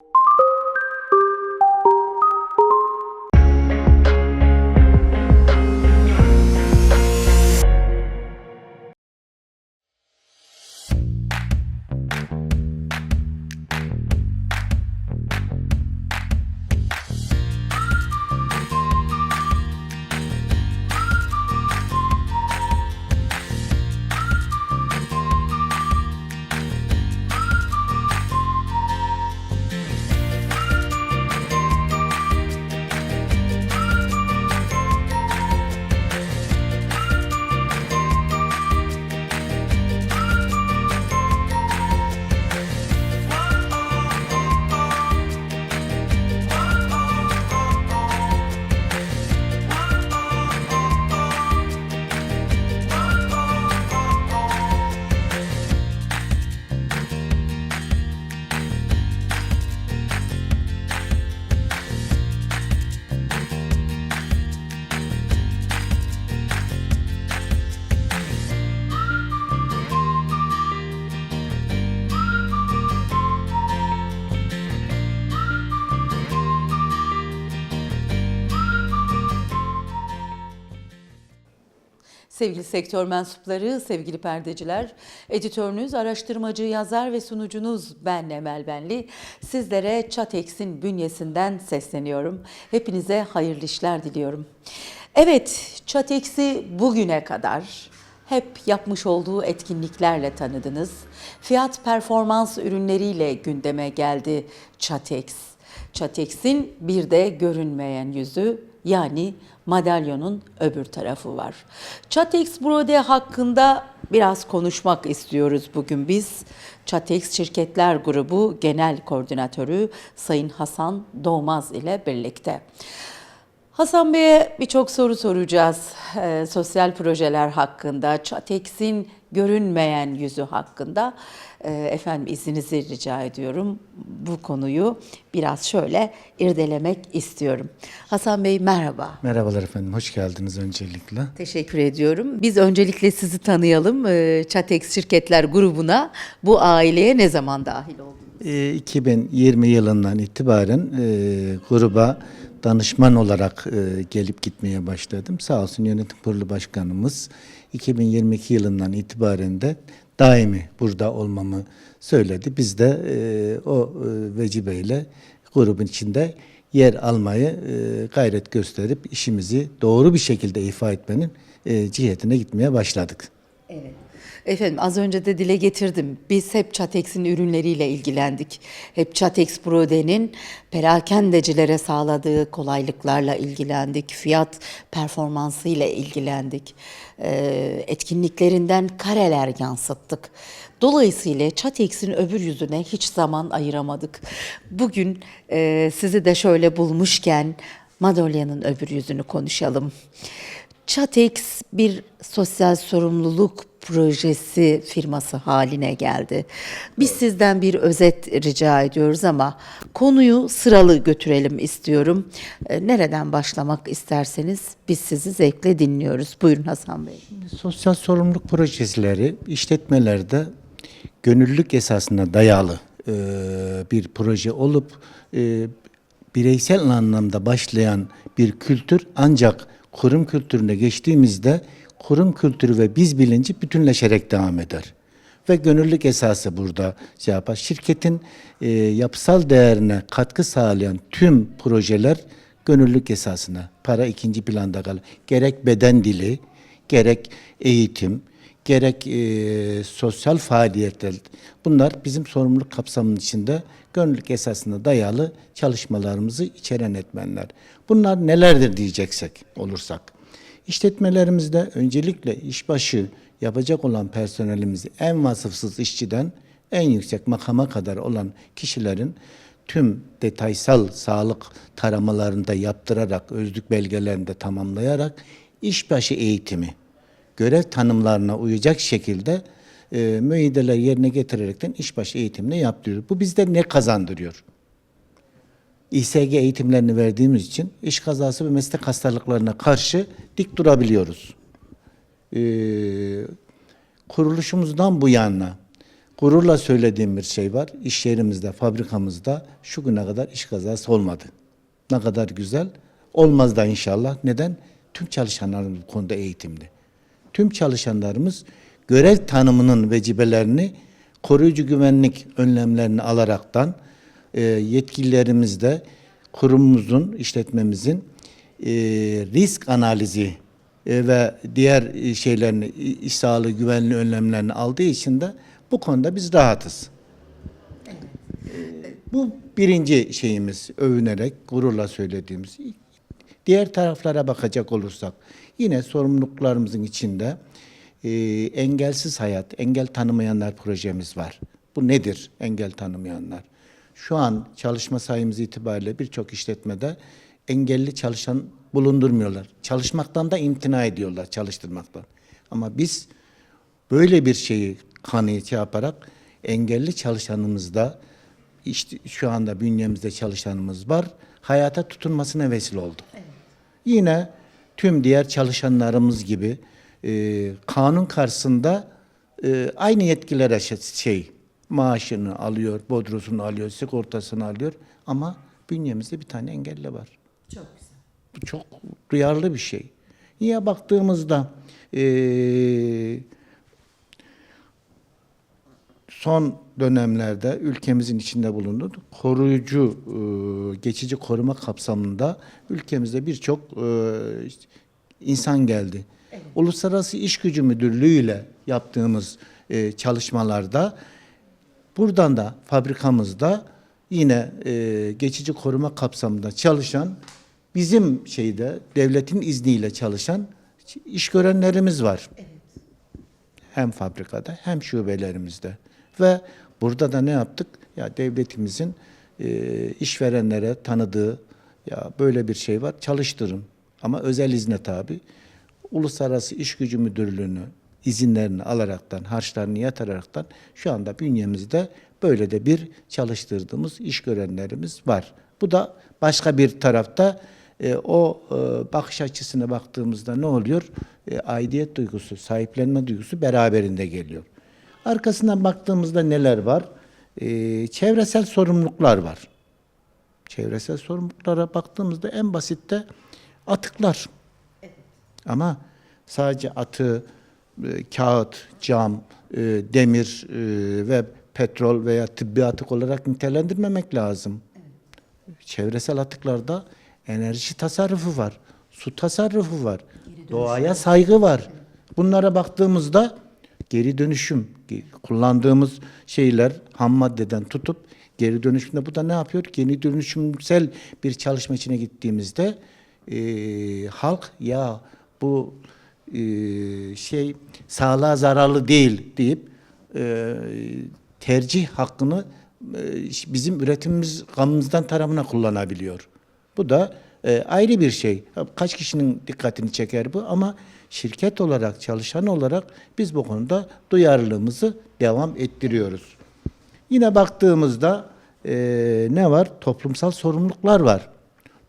you Sevgili sektör mensupları, sevgili perdeciler, editörünüz, araştırmacı, yazar ve sunucunuz ben Emel Benli. Sizlere Çatex'in bünyesinden sesleniyorum. Hepinize hayırlı işler diliyorum. Evet, Çatex'i bugüne kadar hep yapmış olduğu etkinliklerle tanıdınız. Fiyat performans ürünleriyle gündeme geldi Çatex. Çatex'in bir de görünmeyen yüzü yani madalyonun öbür tarafı var. Çatex Brode hakkında biraz konuşmak istiyoruz bugün biz. Çatex Şirketler Grubu Genel Koordinatörü Sayın Hasan Doğmaz ile birlikte. Hasan Bey'e birçok soru soracağız. Ee, sosyal projeler hakkında, Çatex'in görünmeyen yüzü hakkında. Ee, efendim izninizi rica ediyorum. Bu konuyu biraz şöyle irdelemek istiyorum. Hasan Bey merhaba. Merhabalar efendim, hoş geldiniz öncelikle. Teşekkür ediyorum. Biz öncelikle sizi tanıyalım. Ee, Çatex Şirketler grubuna, bu aileye ne zaman dahil oldunuz? Ee, 2020 yılından itibaren e, gruba danışman olarak e, gelip gitmeye başladım. Sağ olsun yönetim kurulu başkanımız 2022 yılından itibaren de daimi burada olmamı söyledi. Biz de e, o e, vecibeyle grubun içinde yer almayı e, gayret gösterip işimizi doğru bir şekilde ifa etmenin e, cihetine gitmeye başladık. Evet. Efendim az önce de dile getirdim. Biz hep Çatex'in ürünleriyle ilgilendik. Hep Çatex Brode'nin perakendecilere sağladığı kolaylıklarla ilgilendik. Fiyat performansıyla ilgilendik. Ee, etkinliklerinden kareler yansıttık. Dolayısıyla Çatex'in öbür yüzüne hiç zaman ayıramadık. Bugün e, sizi de şöyle bulmuşken Madalya'nın öbür yüzünü konuşalım. Chatex bir sosyal sorumluluk projesi firması haline geldi. Biz sizden bir özet rica ediyoruz ama konuyu sıralı götürelim istiyorum. Ee, Nereden başlamak isterseniz biz sizi zevkle dinliyoruz. Buyurun Hasan Bey. Sosyal sorumluluk projeleri işletmelerde gönüllülük esasına dayalı e, bir proje olup e, bireysel anlamda başlayan bir kültür ancak kurum kültürüne geçtiğimizde kurum kültürü ve biz bilinci bütünleşerek devam eder. Ve gönüllülük esası burada şey yapar. Şirketin e, yapısal değerine katkı sağlayan tüm projeler gönüllülük esasına. Para ikinci planda kalır. Gerek beden dili, gerek eğitim, gerek e, sosyal faaliyetler. Bunlar bizim sorumluluk kapsamının içinde gönüllülük esasına dayalı çalışmalarımızı içeren etmenler. Bunlar nelerdir diyeceksek olursak. İşletmelerimizde öncelikle işbaşı yapacak olan personelimizi en vasıfsız işçiden en yüksek makama kadar olan kişilerin tüm detaysal sağlık taramalarını da yaptırarak, özlük belgelerini de tamamlayarak işbaşı eğitimi, görev tanımlarına uyacak şekilde e, müeyyideler yerine getirerekten işbaşı eğitimini yaptırıyor. Bu bizde ne kazandırıyor? İSG eğitimlerini verdiğimiz için iş kazası ve meslek hastalıklarına karşı dik durabiliyoruz. Ee, kuruluşumuzdan bu yana gururla söylediğim bir şey var. İş yerimizde, fabrikamızda şu güne kadar iş kazası olmadı. Ne kadar güzel. Olmaz da inşallah. Neden? Tüm çalışanlarımız bu konuda eğitimli. Tüm çalışanlarımız görev tanımının vecibelerini koruyucu güvenlik önlemlerini alaraktan e, yetkililerimiz de kurumumuzun, işletmemizin e, risk analizi e, ve diğer e, şeylerini, iş sağlığı güvenliği önlemlerini aldığı için de bu konuda biz rahatız. E, Bu birinci şeyimiz övünerek, gururla söylediğimiz. Diğer taraflara bakacak olursak yine sorumluluklarımızın içinde e, engelsiz hayat, engel tanımayanlar projemiz var. Bu nedir engel tanımayanlar? Şu an çalışma sayımız itibariyle birçok işletmede engelli çalışan bulundurmuyorlar. Çalışmaktan da imtina ediyorlar çalıştırmaktan. Ama biz böyle bir şeyi kanıyı şey yaparak engelli çalışanımızda işte şu anda bünyemizde çalışanımız var. Hayata tutunmasına vesile oldu. Yine tüm diğer çalışanlarımız gibi e, kanun karşısında e, aynı yetkilere şe- şey maaşını alıyor, bodrosunu alıyor, sigortasını alıyor ama bünyemizde bir tane engelli var. Çok güzel. Bu çok duyarlı bir şey. Niye baktığımızda eee, son dönemlerde ülkemizin içinde bulunduğu koruyucu eee, geçici koruma kapsamında ülkemizde birçok işte insan geldi. Uluslararası İş Gücü Müdürlüğü ile yaptığımız eee, çalışmalarda Buradan da fabrikamızda yine e, geçici koruma kapsamında çalışan bizim şeyde devletin izniyle çalışan iş görenlerimiz var. Hem fabrikada hem şubelerimizde. Ve burada da ne yaptık? Ya devletimizin e, işverenlere tanıdığı ya böyle bir şey var çalıştırın. Ama özel izne tabi. Uluslararası İş Gücü Müdürlüğü'nü izinlerini alaraktan, harçlarını yatıraraktan şu anda bünyemizde böyle de bir çalıştırdığımız iş görenlerimiz var. Bu da başka bir tarafta e, o e, bakış açısına baktığımızda ne oluyor? E, aidiyet duygusu, sahiplenme duygusu beraberinde geliyor. Arkasından baktığımızda neler var? E, çevresel sorumluluklar var. Çevresel sorumluluklara baktığımızda en basitte atıklar. Ama sadece atı, e, kağıt, cam, e, demir e, ve petrol veya tıbbi atık olarak nitelendirmemek lazım. Çevresel atıklarda enerji tasarrufu var, su tasarrufu var, doğaya saygı var. Bunlara baktığımızda geri dönüşüm, kullandığımız şeyler ham maddeden tutup geri dönüşümde bu da ne yapıyor? Geri dönüşümsel bir çalışma içine gittiğimizde e, halk ya bu e, şey sağlığa zararlı değil deyip e, tercih hakkını e, bizim üretimimiz gamımızdan tarafına kullanabiliyor. Bu da e, ayrı bir şey. Kaç kişinin dikkatini çeker bu ama şirket olarak, çalışan olarak biz bu konuda duyarlılığımızı devam ettiriyoruz. Yine baktığımızda e, ne var? Toplumsal sorumluluklar var.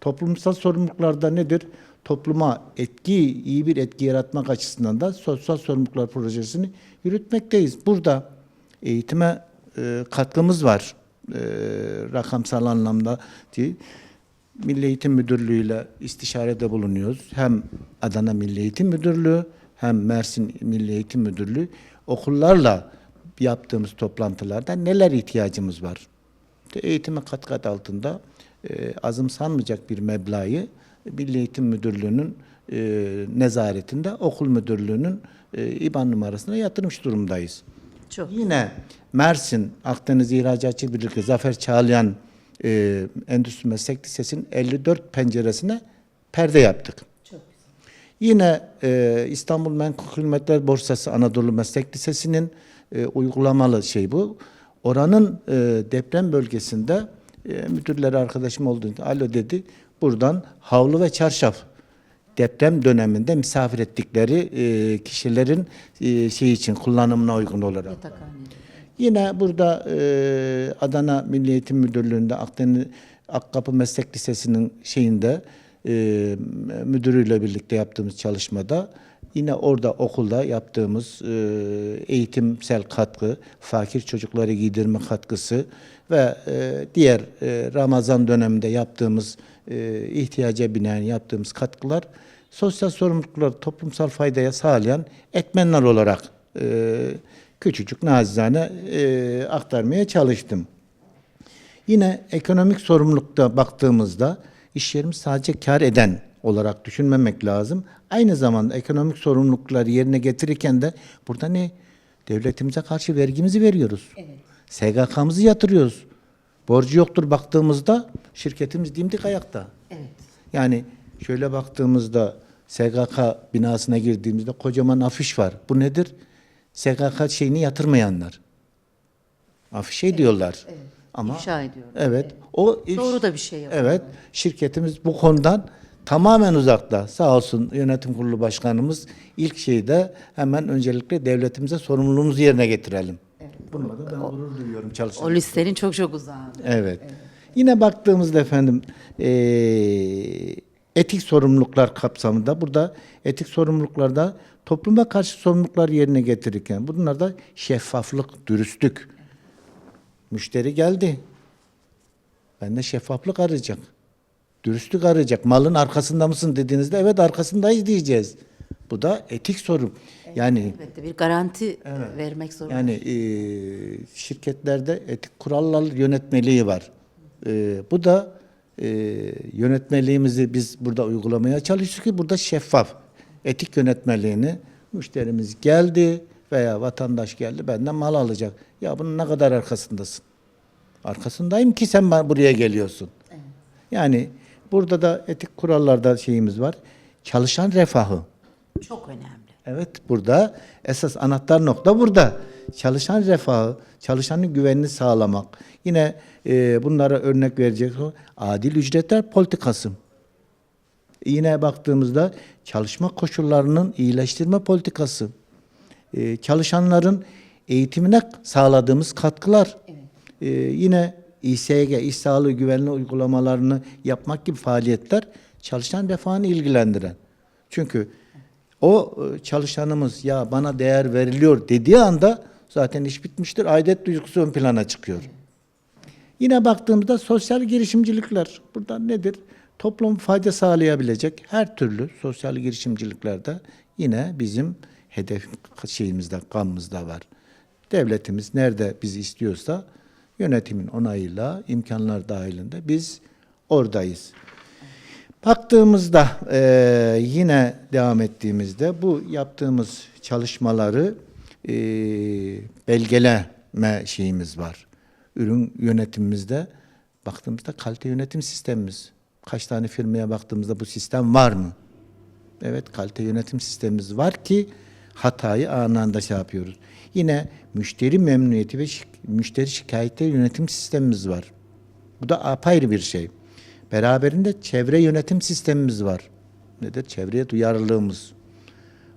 Toplumsal sorumluluklarda nedir? Topluma etki, iyi bir etki yaratmak açısından da sosyal sorumluluklar projesini yürütmekteyiz. Burada eğitime e, katkımız var. E, rakamsal anlamda değil. Milli Eğitim Müdürlüğü ile istişarede bulunuyoruz. Hem Adana Milli Eğitim Müdürlüğü hem Mersin Milli Eğitim Müdürlüğü okullarla yaptığımız toplantılarda neler ihtiyacımız var? Eğitime katkı adı altında e, azımsanmayacak bir meblağı Milli Eğitim Müdürlüğü'nün e, nezaretinde okul müdürlüğünün e, IBAN numarasına yatırmış durumdayız. Çok. Yine Mersin Akdeniz İhracatçı Birliği Zafer Çağlayan e, Endüstri Meslek Lisesi'nin 54 penceresine perde yaptık. Çok Yine e, İstanbul Menkul Hizmetler Borsası Anadolu Meslek Lisesi'nin e, uygulamalı şey bu. Oranın e, deprem bölgesinde e, müdürleri arkadaşım olduğunda alo dedi. Buradan havlu ve çarşaf deprem döneminde misafir ettikleri e, kişilerin e, şey için kullanımına uygun olarak. Yatakhanede. Yine burada e, Adana Milli Eğitim Müdürlüğü'nde Akdeniz Akkapı Meslek Lisesi'nin şeyinde e, müdürüyle birlikte yaptığımız çalışmada Yine orada okulda yaptığımız e, eğitimsel katkı, fakir çocukları giydirme katkısı ve e, diğer e, Ramazan döneminde yaptığımız e, ihtiyaca binaen yaptığımız katkılar sosyal sorumlulukları toplumsal faydaya sağlayan etmenler olarak e, küçücük nazizane e, aktarmaya çalıştım. Yine ekonomik sorumlulukta baktığımızda iş yerimiz sadece kar eden olarak düşünmemek lazım. Aynı zamanda ekonomik sorumlulukları yerine getirirken de burada ne? Devletimize karşı vergimizi veriyoruz. SGK'mızı yatırıyoruz. Borcu yoktur baktığımızda şirketimiz dimdik ayakta. Evet. Yani şöyle baktığımızda SGK binasına girdiğimizde kocaman afiş var. Bu nedir? SGK şeyini yatırmayanlar. Afişe diyorlar. Ama İfşa ediyor. Evet. O iş- Doğru da bir şey yapıyor. Evet. Şirketimiz bu konudan tamamen uzakta. Sağ olsun yönetim kurulu başkanımız ilk şeyde hemen öncelikle devletimize sorumluluğumuzu yerine getirelim. Bununla da ben gurur duyuyorum çalışan. O listenin çok çok uzağında. Evet. Yine baktığımızda efendim eee, etik sorumluluklar kapsamında burada etik sorumluluklarda topluma karşı sorumluluklar yerine getirirken bunlar da şeffaflık, dürüstlük. Müşteri geldi. Ben de şeffaflık arayacak. Dürüstlük arayacak. Malın arkasında mısın dediğinizde evet arkasındayız diyeceğiz. Bu da etik sorun. Yani Elbette bir garanti vermek zorunda. yani e, şirketlerde etik kurallar yönetmeliği var. E, bu da e, yönetmeliğimizi biz burada uygulamaya çalışıyoruz ki burada şeffaf etik yönetmeliğini müşterimiz geldi veya vatandaş geldi benden mal alacak. Ya bunun ne kadar arkasındasın? Arkasındayım ki sen buraya geliyorsun. Yani burada da etik kurallarda şeyimiz var. Çalışan refahı. Çok önemli. Evet burada esas anahtar nokta burada. Çalışan refahı, çalışanın güvenini sağlamak. Yine e, bunlara örnek verecek adil ücretler politikası. Yine baktığımızda çalışma koşullarının iyileştirme politikası. E, çalışanların eğitimine sağladığımız katkılar. E, yine İSG, iş sağlığı güvenli uygulamalarını yapmak gibi faaliyetler çalışan refahını ilgilendiren. Çünkü o e, çalışanımız ya bana değer veriliyor dediği anda zaten iş bitmiştir. Aidet duygusu ön plana çıkıyor. Yine baktığımızda sosyal girişimcilikler. Burada nedir? Toplum fayda sağlayabilecek her türlü sosyal girişimciliklerde yine bizim hedef şeyimizde, kanımızda var. Devletimiz nerede bizi istiyorsa yönetimin onayıyla, imkanlar dahilinde biz oradayız. Baktığımızda eee, yine devam ettiğimizde bu yaptığımız çalışmaları eee, belgeleme şeyimiz var. Ürün yönetimimizde baktığımızda kalite yönetim sistemimiz. Kaç tane firmaya baktığımızda bu sistem var mı? Evet kalite yönetim sistemimiz var ki hatayı anında şey yapıyoruz. Yine müşteri memnuniyeti ve şik- müşteri şikayetleri yönetim sistemimiz var. Bu da apayrı bir şey. Beraberinde çevre yönetim sistemimiz var. Nedir? Çevreye duyarlılığımız.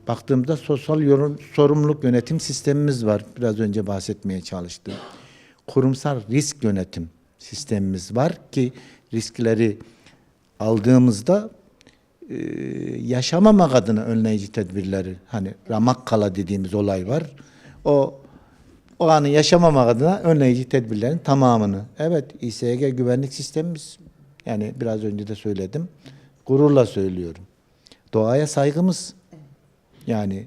Baktığımda sosyal yorum, sorumluluk yönetim sistemimiz var. Biraz önce bahsetmeye çalıştım. Kurumsal risk yönetim sistemimiz var ki riskleri aldığımızda e, yaşamamak adına önleyici tedbirleri hani ramak kala dediğimiz olay var. O o anı yaşamamak adına önleyici tedbirlerin tamamını. Evet İSG güvenlik sistemimiz yani biraz önce de söyledim. Gururla söylüyorum. Doğaya saygımız. Yani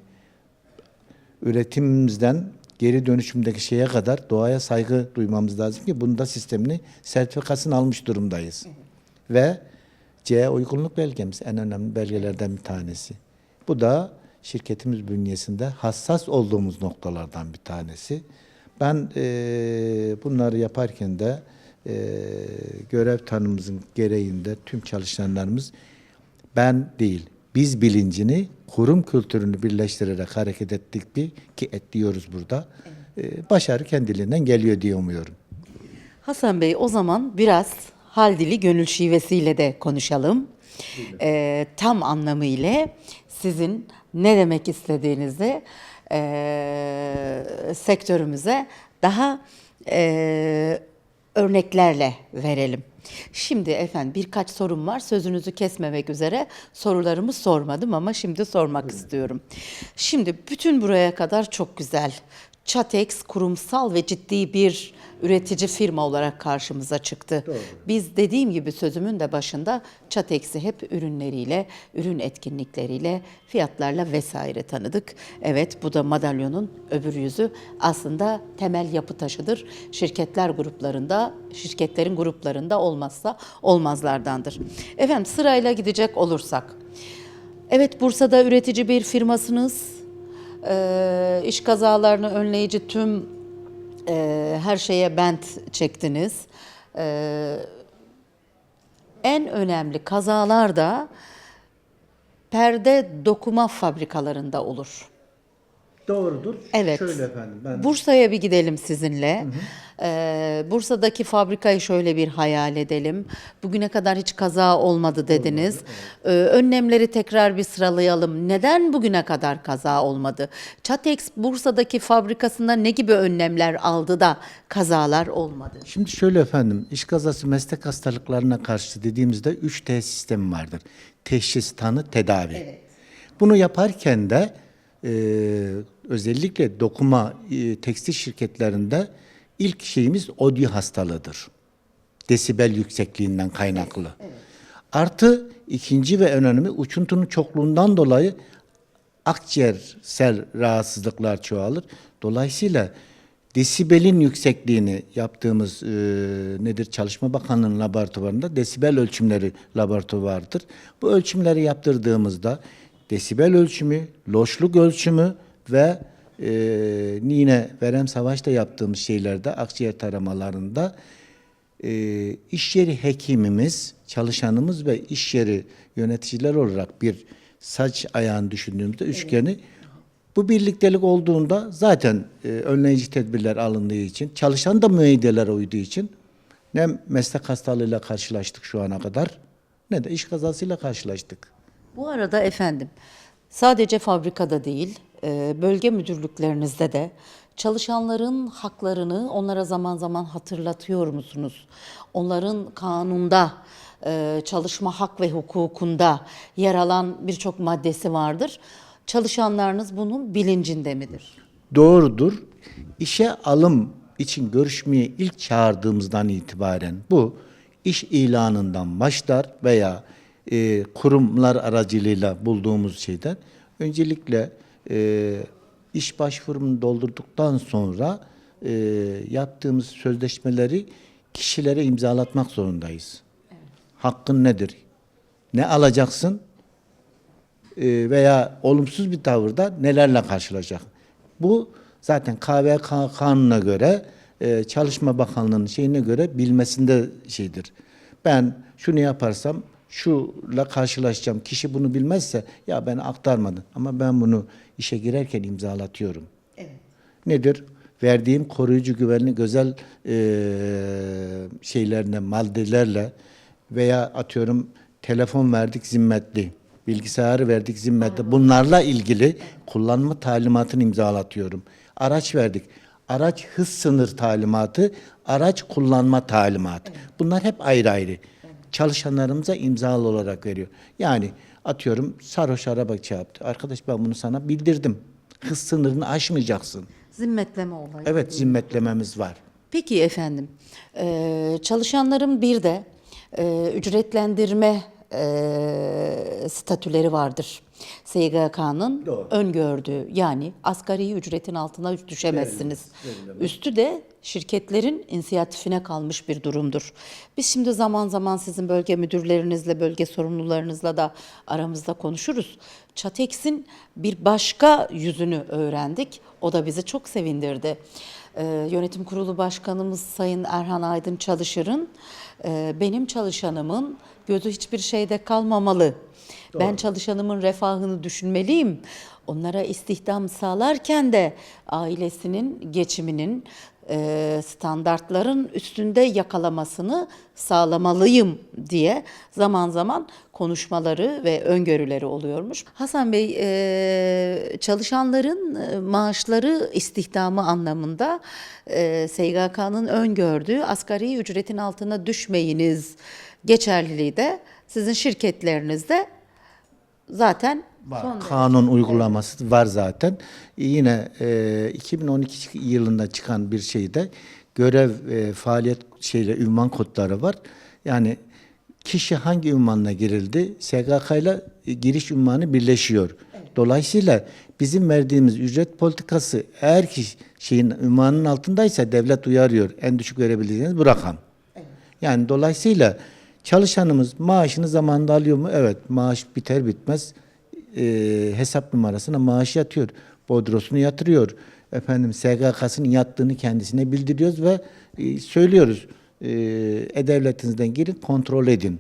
üretimimizden geri dönüşümdeki şeye kadar doğaya saygı duymamız lazım ki bunda sistemini sertifikasını almış durumdayız. Ve C uygunluk belgemiz en önemli belgelerden bir tanesi. Bu da şirketimiz bünyesinde hassas olduğumuz noktalardan bir tanesi. Ben eee, bunları yaparken de eee, görev tanımımızın gereğinde tüm çalışanlarımız ben değil, biz bilincini, kurum kültürünü birleştirerek hareket ettik bir ki et diyoruz burada. Eee, başarı kendiliğinden geliyor diye umuyorum. Hasan Bey o zaman biraz hal dili gönül şivesiyle de konuşalım. Ee, tam anlamıyla sizin ne demek istediğinizi ee, sektörümüze daha ee, örneklerle verelim. Şimdi efendim birkaç sorum var. Sözünüzü kesmemek üzere sorularımı sormadım ama şimdi sormak istiyorum. Şimdi bütün buraya kadar çok güzel. Chatex kurumsal ve ciddi bir üretici firma olarak karşımıza çıktı. Biz dediğim gibi sözümün de başında Chatex'i hep ürünleriyle, ürün etkinlikleriyle, fiyatlarla vesaire tanıdık. Evet bu da madalyonun öbür yüzü aslında temel yapı taşıdır. Şirketler gruplarında, şirketlerin gruplarında olmazsa olmazlardandır. Efendim sırayla gidecek olursak. Evet Bursa'da üretici bir firmasınız. Ee, iş kazalarını önleyici tüm e, her şeye bent çektiniz. Ee, en önemli kazalar da perde dokuma fabrikalarında olur. Doğrudur. Evet. Şöyle efendim ben Bursa'ya bir gidelim sizinle. Ee, Bursa'daki fabrikayı şöyle bir hayal edelim. Bugüne kadar hiç kaza olmadı dediniz. Ee, önlemleri tekrar bir sıralayalım. Neden bugüne kadar kaza olmadı? Çatex Bursa'daki fabrikasında ne gibi önlemler aldı da kazalar olmadı? Şimdi şöyle efendim, iş kazası meslek hastalıklarına karşı dediğimizde 3T sistemi vardır. Teşhis, tanı, tedavi. Bunu yaparken de e, özellikle dokuma e, tekstil şirketlerinde ilk şeyimiz odyo hastalığıdır. Desibel yüksekliğinden kaynaklı. Artı ikinci ve önemli uçuntunun çokluğundan dolayı akciğersel rahatsızlıklar çoğalır. Dolayısıyla desibelin yüksekliğini yaptığımız e, nedir Çalışma Bakanlığı'nın laboratuvarında desibel ölçümleri laboratuvardır. Bu ölçümleri yaptırdığımızda desibel ölçümü, loşluk ölçümü ve e, yine verem savaşta yaptığımız şeylerde akciğer taramalarında e, iş yeri hekimimiz, çalışanımız ve iş yeri yöneticiler olarak bir saç ayağını düşündüğümüzde üçgeni bu birliktelik olduğunda zaten e, önleyici tedbirler alındığı için, çalışan da müeyyidelere uyduğu için ne meslek hastalığıyla karşılaştık şu ana kadar ne de iş kazasıyla karşılaştık. Bu arada efendim sadece fabrikada değil bölge müdürlüklerinizde de çalışanların haklarını onlara zaman zaman hatırlatıyor musunuz? Onların kanunda e, çalışma hak ve hukukunda yer alan birçok maddesi vardır. Çalışanlarınız bunun bilincinde midir? Doğrudur. İşe alım için görüşmeye ilk çağırdığımızdan itibaren bu iş ilanından başlar veya e, kurumlar aracılığıyla bulduğumuz şeyden öncelikle e, iş başvurumunu doldurduktan sonra e, yaptığımız sözleşmeleri kişilere imzalatmak zorundayız. Hakkın nedir? Ne alacaksın? e, veya olumsuz bir tavırda nelerle karşılaşacak. Bu zaten KVK kanuna göre e, Çalışma Bakanlığı'nın şeyine göre bilmesinde şeydir. Ben şunu yaparsam şuyla karşılaşacağım. Kişi bunu bilmezse ya ben aktarmadım ama ben bunu işe girerken imzalatıyorum. Nedir? Verdiğim koruyucu güvenlik özel e, şeylerle, maddelerle veya atıyorum telefon verdik zimmetli, bilgisayarı verdik zimmetli. Bunlarla ilgili kullanma talimatını imzalatıyorum. Araç verdik. Araç hız sınır talimatı, araç kullanma talimatı. Bunlar hep ayrı ayrı. Çalışanlarımıza imzalı olarak veriyor. Yani atıyorum sarhoş araba çarptı. Arkadaş ben bunu sana bildirdim. Hız sınırını aşmayacaksın. Zimmetleme olayı. Evet zimmetlememiz var. Peki efendim, eee, çalışanların bir de eee, ücretlendirme eee, statüleri vardır. SGK'nın Doğru. öngördüğü yani asgari ücretin altına düşemezsiniz. Üstü de şirketlerin inisiyatifine kalmış bir durumdur. Biz şimdi zaman zaman sizin bölge müdürlerinizle, bölge sorumlularınızla da aramızda konuşuruz. Çatex'in bir başka yüzünü öğrendik. O da bizi çok sevindirdi. Ee, Yönetim Kurulu Başkanımız Sayın Erhan Aydın Çalışır'ın e, benim çalışanımın gözü hiçbir şeyde kalmamalı. Ben çalışanımın refahını düşünmeliyim. Onlara istihdam sağlarken de ailesinin geçiminin e, standartların üstünde yakalamasını sağlamalıyım diye zaman zaman konuşmaları ve öngörüleri oluyormuş. Hasan Bey e, çalışanların e, maaşları istihdamı anlamında e, SGK'nın öngördüğü asgari ücretin altına düşmeyiniz geçerliliği de sizin şirketlerinizde zaten son Kanun uygulaması var zaten. Yine e, 2012 yılında çıkan bir şeyde görev e, faaliyet şeyle ünvan kodları var. Yani kişi hangi ünvanla girildi? SGK ile e, giriş ünvanı birleşiyor. Dolayısıyla bizim verdiğimiz ücret politikası eğer ki şeyin ünvanının altındaysa devlet uyarıyor. En düşük verebileceğiniz bu rakam. Yani dolayısıyla çalışanımız maaşını zamanında alıyor mu? Evet maaş biter bitmez e, hesap numarasına maaş yatıyor. Bodrosunu yatırıyor. Efendim SGK'sının yattığını kendisine bildiriyoruz ve e, söylüyoruz. E, E-Devletinizden girin kontrol edin.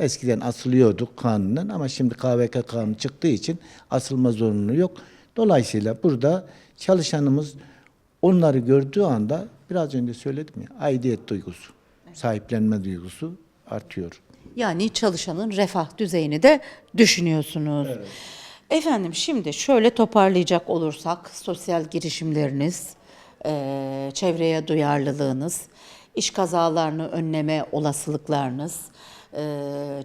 Eskiden asılıyorduk kanunen ama şimdi KVK kanunu çıktığı için asılma zorunluluğu yok. Dolayısıyla burada çalışanımız onları gördüğü anda biraz önce söyledim ya aidiyet duygusu, sahiplenme duygusu artıyor. Yani çalışanın refah düzeyini de düşünüyorsunuz. Efendim şimdi şöyle toparlayacak olursak sosyal girişimleriniz, eee, çevreye duyarlılığınız, iş kazalarını önleme olasılıklarınız, eee,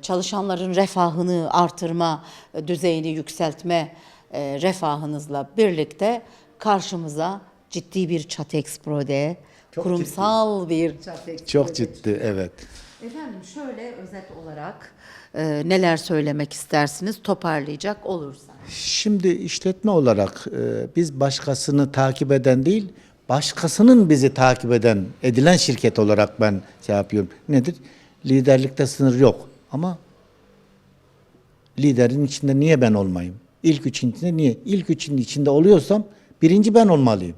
çalışanların refahını artırma, e, düzeyini yükseltme e, refahınızla birlikte karşımıza ciddi bir Çatex Prode, kurumsal bir Çatex Çok ciddi evet. Efendim şöyle özet olarak e, neler söylemek istersiniz toparlayacak olursa. Şimdi işletme olarak e, biz başkasını takip eden değil, başkasının bizi takip eden, edilen şirket olarak ben şey yapıyorum. Nedir? Liderlikte sınır yok ama liderin içinde niye ben olmayayım? İlk üçün içinde niye? İlk üçün içinde oluyorsam birinci ben olmalıyım.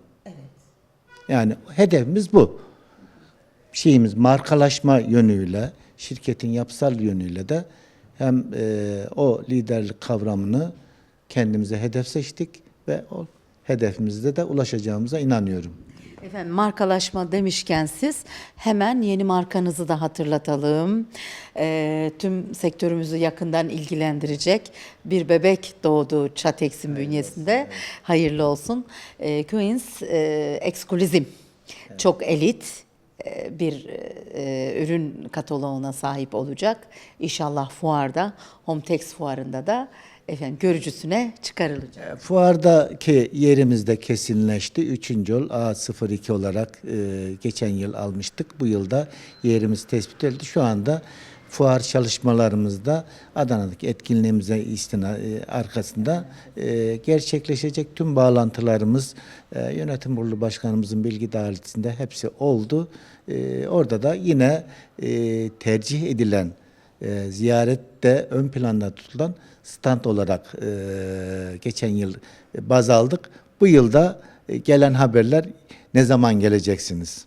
Yani hedefimiz bu. Şeyimiz markalaşma yönüyle, şirketin yapısal yönüyle de hem e, o liderlik kavramını kendimize hedef seçtik ve o hedefimizde de ulaşacağımıza inanıyorum. Efendim markalaşma demişken siz hemen yeni markanızı da hatırlatalım. E, tüm sektörümüzü yakından ilgilendirecek bir bebek doğdu Çatex'in bünyesinde. Hayırlı olsun. E, Queens e, Exclusive. Çok elit bir e, ürün kataloğuna sahip olacak. İnşallah fuarda, Hometex fuarında da efendim görücüsüne çıkarılacak. E, Fuardaki yerimiz de kesinleşti. Üçüncü yol A02 olarak e, geçen yıl almıştık. Bu yılda yerimiz tespit edildi. Şu anda fuar çalışmalarımızda Adana'daki etkinliğimize istina e, arkasında e, gerçekleşecek tüm bağlantılarımız e, yönetim kurulu başkanımızın bilgi dahilinde hepsi oldu. E, orada da yine e, tercih edilen e, ziyarette ön planda tutulan stand olarak e, geçen yıl baz aldık. Bu yılda e, gelen haberler ne zaman geleceksiniz?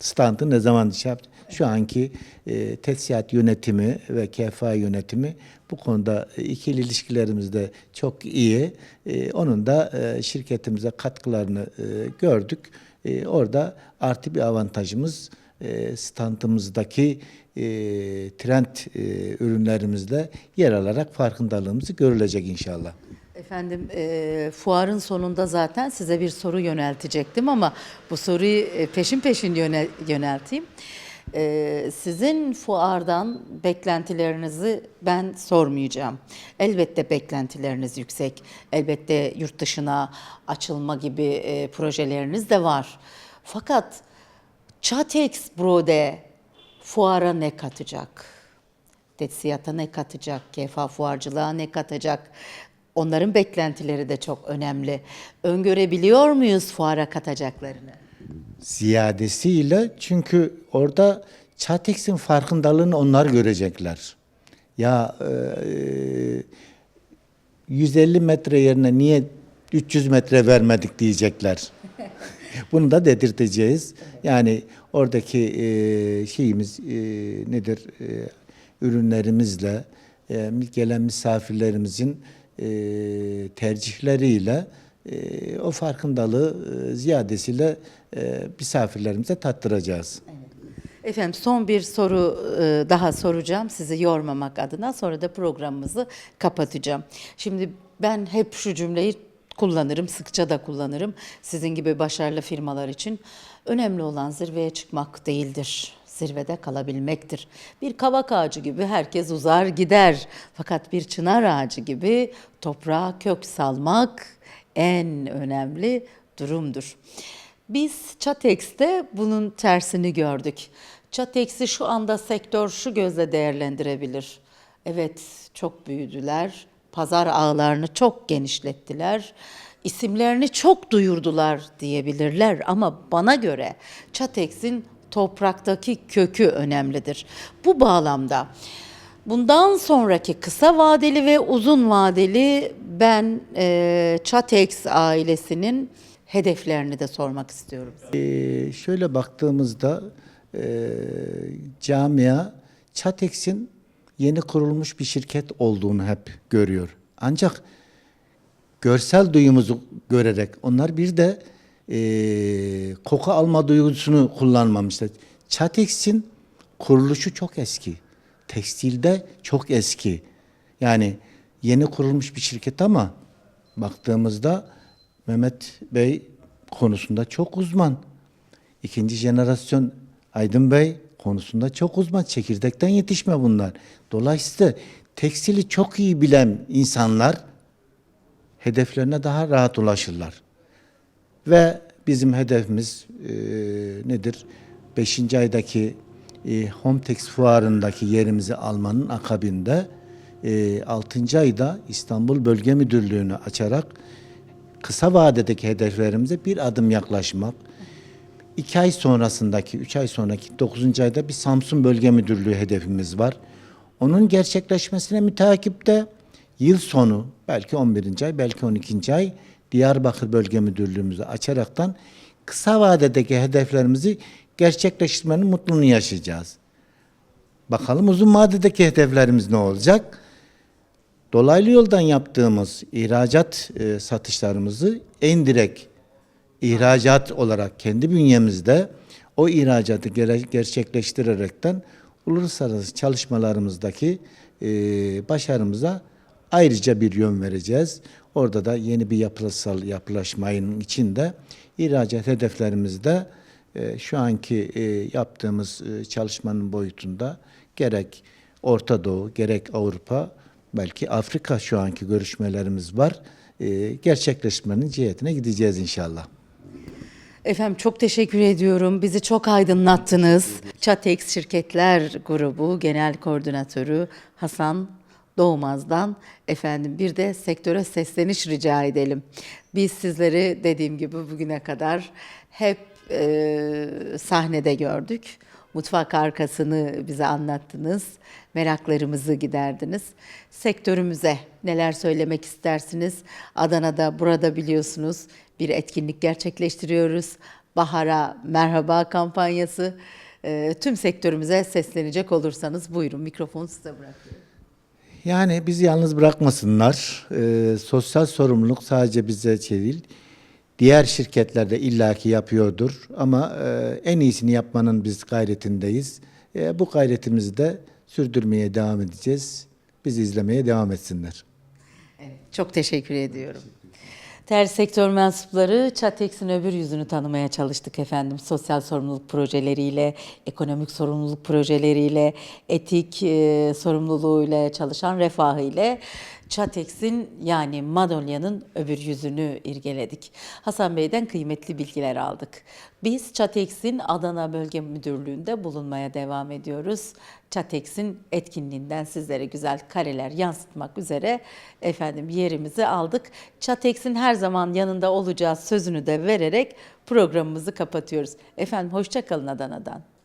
Standı ne zaman şey yaptı? Şu anki e, tesisat yönetimi ve KFA yönetimi bu konuda e, ikili ilişkilerimiz de çok iyi. E, onun da e, şirketimize katkılarını e, gördük. E, orada artı bir avantajımız e, standımızdaki e, trend e, ürünlerimizde yer alarak farkındalığımızı görülecek inşallah. Efendim e, fuarın sonunda zaten size bir soru yöneltecektim ama bu soruyu e, peşin peşin yöne- yönelteyim. E, sizin fuardan beklentilerinizi ben sormayacağım. Elbette beklentileriniz yüksek. Elbette yurt dışına açılma gibi e, projeleriniz de var. Fakat Çatex Brode fuara ne katacak? Tetsiyata ne katacak? Kefa fuarcılığa ne katacak? Onların beklentileri de çok önemli. Öngörebiliyor muyuz fuara katacaklarını? Ziyadesiyle çünkü orada Çatex'in farkındalığını onlar görecekler. Ya e, 150 metre yerine niye 300 metre vermedik diyecekler. Bunu da dedirteceğiz. Yani oradaki e, şeyimiz e, nedir? E, ürünlerimizle e, gelen misafirlerimizin e, tercihleriyle e, o farkındalığı e, ziyadesiyle e, misafirlerimize tattıracağız. Efendim son bir soru e, daha soracağım sizi yormamak adına sonra da programımızı kapatacağım. Şimdi ben hep şu cümleyi kullanırım, sıkça da kullanırım sizin gibi başarılı firmalar için. Önemli olan zirveye çıkmak değildir. Zirvede kalabilmektir. Bir kavak ağacı gibi herkes uzar gider. Fakat bir çınar ağacı gibi toprağa kök salmak en önemli durumdur. Biz Çatex'te bunun tersini gördük. Çatex'i şu anda sektör şu gözle değerlendirebilir. Evet çok büyüdüler, pazar ağlarını çok genişlettiler, isimlerini çok duyurdular diyebilirler ama bana göre Çatex'in topraktaki kökü önemlidir. Bu bağlamda Bundan sonraki kısa vadeli ve uzun vadeli ben e, Çatex ailesinin hedeflerini de sormak istiyorum. Ee, şöyle baktığımızda e, camia Çatex'in yeni kurulmuş bir şirket olduğunu hep görüyor. Ancak görsel duyumuzu görerek onlar bir de e, koku alma duygusunu kullanmamışlar. Çatex'in kuruluşu çok eski. Tekstilde çok eski. Yani yeni kurulmuş bir şirket ama baktığımızda Mehmet Bey konusunda çok uzman. İkinci jenerasyon Aydın Bey konusunda çok uzman. Çekirdekten yetişme bunlar. Dolayısıyla tekstili çok iyi bilen insanlar hedeflerine daha rahat ulaşırlar. Ve bizim hedefimiz e, nedir? Beşinci aydaki e, Hometex fuarındaki yerimizi almanın akabinde e, 6. ayda İstanbul Bölge Müdürlüğü'nü açarak kısa vadedeki hedeflerimize bir adım yaklaşmak. İki ay sonrasındaki, üç ay sonraki dokuzuncu ayda bir Samsun Bölge Müdürlüğü hedefimiz var. Onun gerçekleşmesine müteakipte yıl sonu belki 11. ay belki 12. ay Diyarbakır Bölge Müdürlüğümüzü açaraktan kısa vadedeki hedeflerimizi gerçekleştirmenin mutluluğunu yaşayacağız. Bakalım uzun vadedeki hedeflerimiz ne olacak? Dolaylı yoldan yaptığımız ihracat e, satışlarımızı en direkt ihracat olarak kendi bünyemizde o ihracatı gerçekleştirerekten uluslararası çalışmalarımızdaki e, başarımıza ayrıca bir yön vereceğiz. Orada da yeni bir yapısal yapılaşmanın içinde ihracat hedeflerimizde e, şu anki e, yaptığımız e, çalışmanın boyutunda gerek Orta Doğu gerek Avrupa belki Afrika şu anki görüşmelerimiz var. E, gerçekleşmenin cihetine gideceğiz inşallah. Efendim çok teşekkür ediyorum. Bizi çok aydınlattınız. Çatex Şirketler Grubu Genel Koordinatörü Hasan Doğmaz'dan efendim bir de sektöre sesleniş rica edelim. Biz sizleri dediğim gibi bugüne kadar hep e, sahnede gördük. Mutfak arkasını bize anlattınız. Meraklarımızı giderdiniz. Sektörümüze neler söylemek istersiniz? Adana'da burada biliyorsunuz bir etkinlik gerçekleştiriyoruz. Bahara Merhaba kampanyası. E, tüm sektörümüze seslenecek olursanız buyurun mikrofonu size bırakıyorum. Yani bizi yalnız bırakmasınlar. Ee, sosyal sorumluluk sadece bize şey değil. Diğer şirketler de illaki yapıyordur ama e, en iyisini yapmanın biz gayretindeyiz. E, bu gayretimizi de sürdürmeye devam edeceğiz. Bizi izlemeye devam etsinler. Evet, çok teşekkür ediyorum. Değerli sektör mensupları, Çatex'in öbür yüzünü tanımaya çalıştık efendim. Sosyal sorumluluk projeleriyle, ekonomik sorumluluk projeleriyle, etik e, sorumluluğuyla çalışan refahı ile Çatex'in yani Madolya'nın öbür yüzünü irgeledik. Hasan Bey'den kıymetli bilgiler aldık. Biz Çatex'in Adana Bölge Müdürlüğü'nde bulunmaya devam ediyoruz. Çatex'in etkinliğinden sizlere güzel kareler yansıtmak üzere efendim yerimizi aldık. Çatex'in her zaman yanında olacağız sözünü de vererek programımızı kapatıyoruz. Efendim hoşça kalın Adana'dan.